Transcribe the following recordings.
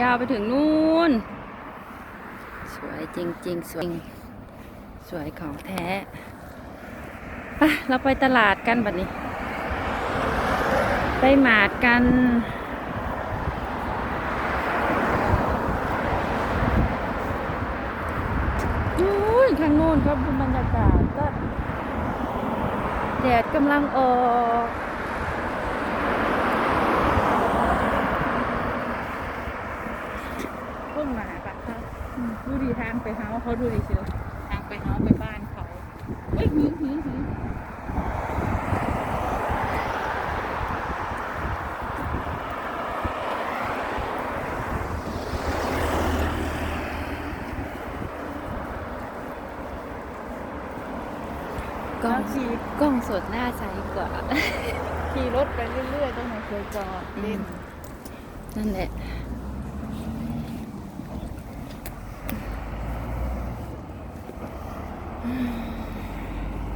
ยาวไปถึงนู่น สวยจริง ๆ สวย สวยของแท้ไปเราไปตลาดกันบัดนี้ ไปหมาดกัน นู้นข้างโน้นครับบรรยากาศก็แดดกำลังออกเพิ่งมาปะคะอืมดูดีทาง ไปเฮาเขาดูดีเชียวทางไปเฮาไปบ้านเขาเฮ้ยหืมหืมหืมกล้องขี่กล้องสดหน้าใสกว่า ขี่รถไปเรื่อยๆตรงไหนเคยจอดเล่นนั่นแหละ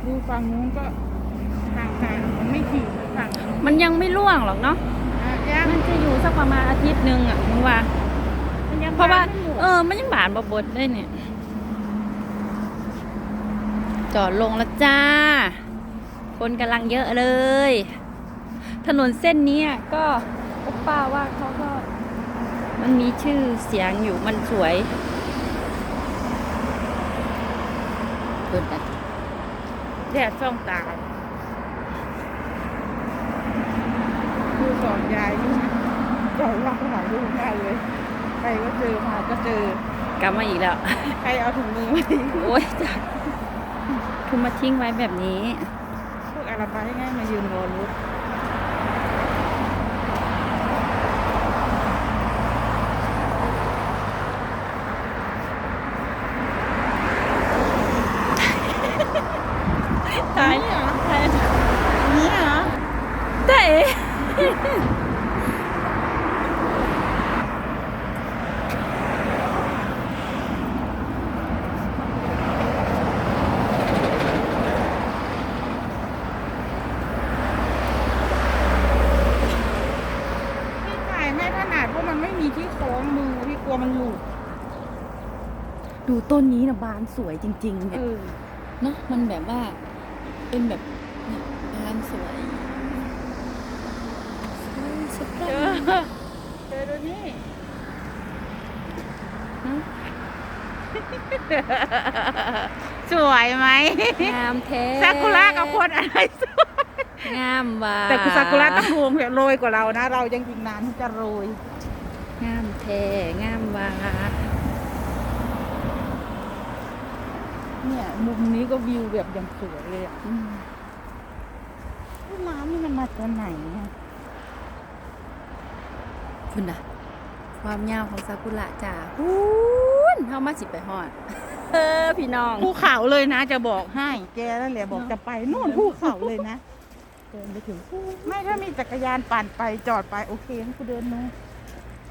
ดูฝั่งนู้นก็ทางการมันไม่ขี่เหมือนฝั่งนี้มันยังไม่ร่วงหรอกเนาะ อะยังมันจะอยู่สักประมาณอาทิตย์หนึ่งอะมึงว่า มันยังเพราะว่า บนไม่หมด เออ มันยังบานบบดได้เนี่ย จอดลงแล้วจ้า คนกำลังเยอะเลย ถนนเส้นเนี้ยก็โอป้าว่าเขาก็ มันมีชื่อเสียงอยู่มันสวย เปิดไปแดดส่องตาดูสอนยายนี่นะจอดรับขนาดดูง่ายเลย ใครก็เจอมาก็เจอ กลับมาอีกแล้ว ใครเอาถุงมือมาทิ้งโอ้ยจ้ะคือมาทิ้งไว้แบบนี้ พวกอาราบายง่ายมายืนรอรถ ตาย นี่เหรอ ตาย นี่เหรอ แต่เอ๋ พี่ถ่ายไม่ถนัดเพราะมันไม่มีที่คล้องมือพี่กลัวมันหลุดดูต้นนี้นะบานสวยจริง ๆเอเนี่ยอเนาะมันแบบว่าเป็นแบบเนี่ยบานสวยสวยสด เจ ง อาม เจอตัวนี้ เนอะ สวยไหมงามแท้ซากุระกับคนอะไรสวยงามว่ะแต่กุซากุระต้องรวงโรยกว่าเรานะ เรายังอีกนานที่จะโรย งามแท้งามว่ะเนี่ยมุมนี้ก็วิวแบบอย่างสวยเลยอะอืมน้ำนี่มันมาจากไหนเนี่ยคุณน่ะความยาวของซากุระจ้าพูน เฮามาสิไปฮอด เออพี่น้องภูเขาเลยนะ จะบอกให้ แกนั่นแหละบอกจะไปนู่นภูเขาเลยนะ เดินไปถึงไม่ถ้ามีจักรยานปั่นไปจอดไปโอเคงั้นกูเดินนู้น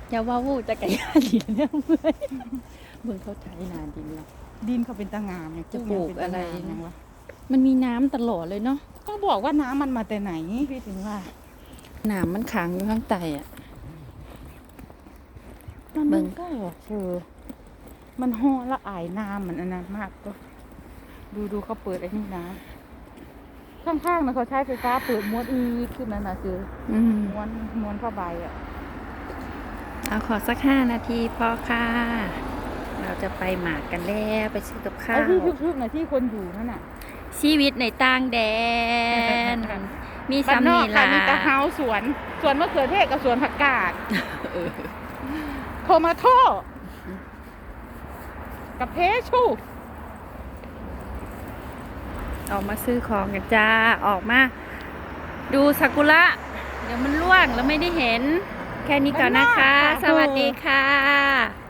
อย่าว่าวูจักรยานเหรียญเนี่ยเมือยเบิ่งเขาไถนานดินล้วดินเขาเป็นตางามเนี่ยจะปลูกอะไรกุ้งยังเนตางามยังวะมันมีน้ำตลอดเลยเนาะก็บอกว่าน้ำมันมาแต่ไหนพี่ถึงว่าน้ำมันขังอยู่ข้างใต้อะ มันเมันงก็เออ มันห่อละอายน้ำมันอันนั้นมากก็ดูดูเขาเปิดไอ้นี่นะข้างๆนะเขาใช้ไฟฟ้าเปิดม้วนอืดขึ้นนั่นนะคืออืมม้วนม้วนผ้าใบอะเอาขอสักห้านาทีพอค่ะ เราจะไปหมากกันแล้วไปซื้อกับข้าไอ้วที่ทึบๆนะที่คนอยู่นั่นน่ะ ชีวิตในต่างแดน มีบ้านสานอมีกค่ะลามีแตะเฮาสวน สวนมะเขือเทศกับสวนผักกาดเออโทมาโท กับเพชูออกมาซื้อของกันจ้า ออกมา ดูซากุระ เดี๋ยวมันร่วงแล้วไม่ได้เห็น แค่นี้ก่อนนะคะ สวัสดีค่ะ